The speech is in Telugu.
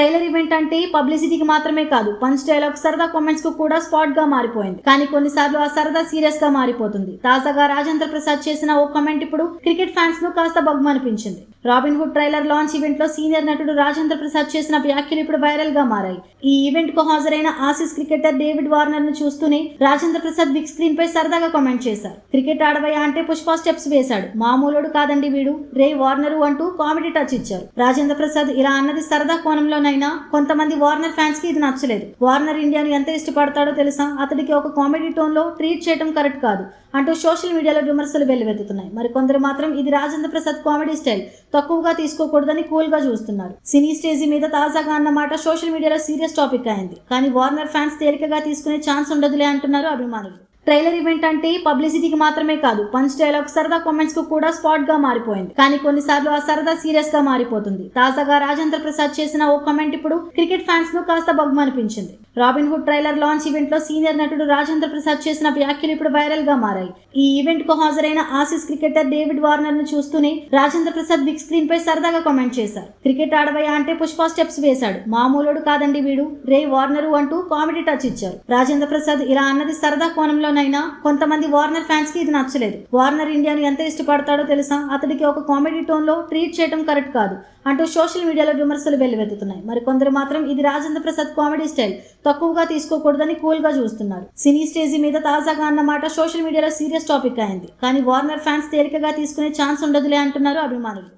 ట్రైలర్ ఈవెంట్ అంటే పబ్లిసిటీకి మాత్రమే కాదు పంచ్ డైలాగ్ సరదా కామెంట్స్కు కూడా స్పాట్గా మారిపోయింది. కానీ కొన్నిసార్లు ఆ సరదా సీరియస్గా మారిపోతుంది. తాజాగా రాజేంద్ర ప్రసాద్ చేసిన ఓ కమెంట్ ఇప్పుడు క్రికెట్ ఫ్యాన్స్ను కాస్త బగ్మనిపించింది రాబిన్ హుడ్ ట్రైలర్ లాంచ్ ఈవెంట్లో సీనియర్ నటుడు రాజేంద్ర ప్రసాద్ చేసిన వ్యాఖ్యలు ఇప్పుడు వైరల్గా మారాయి. ఈ ఈవెంట్కు హాజరైన ఆసీస్ క్రికెటర్ డేవిడ్ వార్నర్ను చూస్తూనే రాజేంద్ర ప్రసాద్ బిగ్ స్క్రీన్ పై సరదాగా కామెంట్ చేశారు. క్రికెట్ ఆడవయ్యా అంటే పుష్ప స్టెప్స్ వేశాడు. మామూలుడు కాదండి వీడు రే వార్నరు అంటూ కామెడీ టచ్ ఇచ్చారు. రాజేంద్ర ప్రసాద్ ఇలా అన్నది సరదా కోణంలోనైనా కొంతమంది వార్నర్ ఫ్యాన్స్కి ఇది నచ్చలేదు. వార్నర్ ఇండియాను ఎంత ఇష్టపడతాడో తెలుసా? అతడికి ఒక కామెడీ టోన్లో ట్రీట్ చేయడం కరెక్ట్ కాదు. అంటూ సోషల్ మీడియాలో విమర్శలు వెల్లువెత్తుతున్నాయి. మరి కొందరు మాత్రం ఇది రాజేంద్ర ప్రసాద్ కామెడీ స్టైల్. తక్కువగా తీసుకోకూడదని కూల్గా చూస్తున్నారు. సినీ స్టేజీ మీద తాజాగా అన్నమాట సోషల్ మీడియాలో సీరియస్ టాపిక్ అయింది. కానీ వార్నర్ ఫ్యాన్స్ తేలికగా తీసుకునే ఛాన్స్ ఉండదులే అంటున్నారు అభిమానులు. ట్రైలర్ ఈవెంట్ అంటే పబ్లిసిటీకి మాత్రమే కాదు పంచ్ డైలాగ్ సరదా కామెంట్స్కు కూడా స్పాట్గా మారిపోయింది. కానీ కొన్నిసార్లు ఆ సరదా సీరియస్గా మారిపోతుంది. తాజాగా రాజేంద్ర ప్రసాద్ చేసిన ఓ కమెంట్ ఇప్పుడు క్రికెట్ ఫ్యాన్స్ను కాస్త బగ్మనిపించింది రాబిన్హుడ్ ట్రైలర్ లాంచ్ ఈవెంట్లో సీనియర్ నటుడు రాజేంద్ర ప్రసాద్ చేసిన వ్యాఖ్యలు ఇప్పుడు వైరల్గా మారాయి. ఈ ఈవెంట్కు హాజరైన ఆసీస్ క్రికెటర్ డేవిడ్ వార్నర్ను చూస్తూనే రాజేంద్ర ప్రసాద్ బిగ్ స్క్రీన్ పై సరదాగా కామెంట్ చేశారు. క్రికెట్ ఆడవయ్యా అంటే పుష్ప స్టెప్స్ వేశాడు. మామూలుడు కాదండి వీడు రే వార్నరు అంటూ కామెడీ టచ్ ఇచ్చారు. రాజేంద్ర ప్రసాద్ ఇలా అన్నది సరదా కోణంలోనైనా కొంతమంది వార్నర్ ఫ్యాన్స్కి ఇది నచ్చలేదు. వార్నర్ ఇండియాను ఎంత ఇష్టపడతాడో తెలుసా? అతడికి ఒక కామెడీ టోన్లో ట్రీట్ చేయడం కరెక్ట్ కాదు. అంటూ సోషల్ మీడియాలో విమర్శలు వెల్లువెత్తుతున్నాయి. మరి కొందరు మాత్రం ఇది రాజేంద్ర ప్రసాద్ కామెడీ స్టైల్. తక్కువగా తీసుకోకూడదని కూల్గా చూస్తున్నారు. సినీ స్టేజీ మీద తాజాగా అన్నమాట సోషల్ మీడియాలో సీరియస్ టాపిక్ అయింది. కానీ వార్నర్ ఫ్యాన్స్ తేలికగా తీసుకునే ఛాన్స్ ఉండదులే అంటున్నారు అభిమానులు.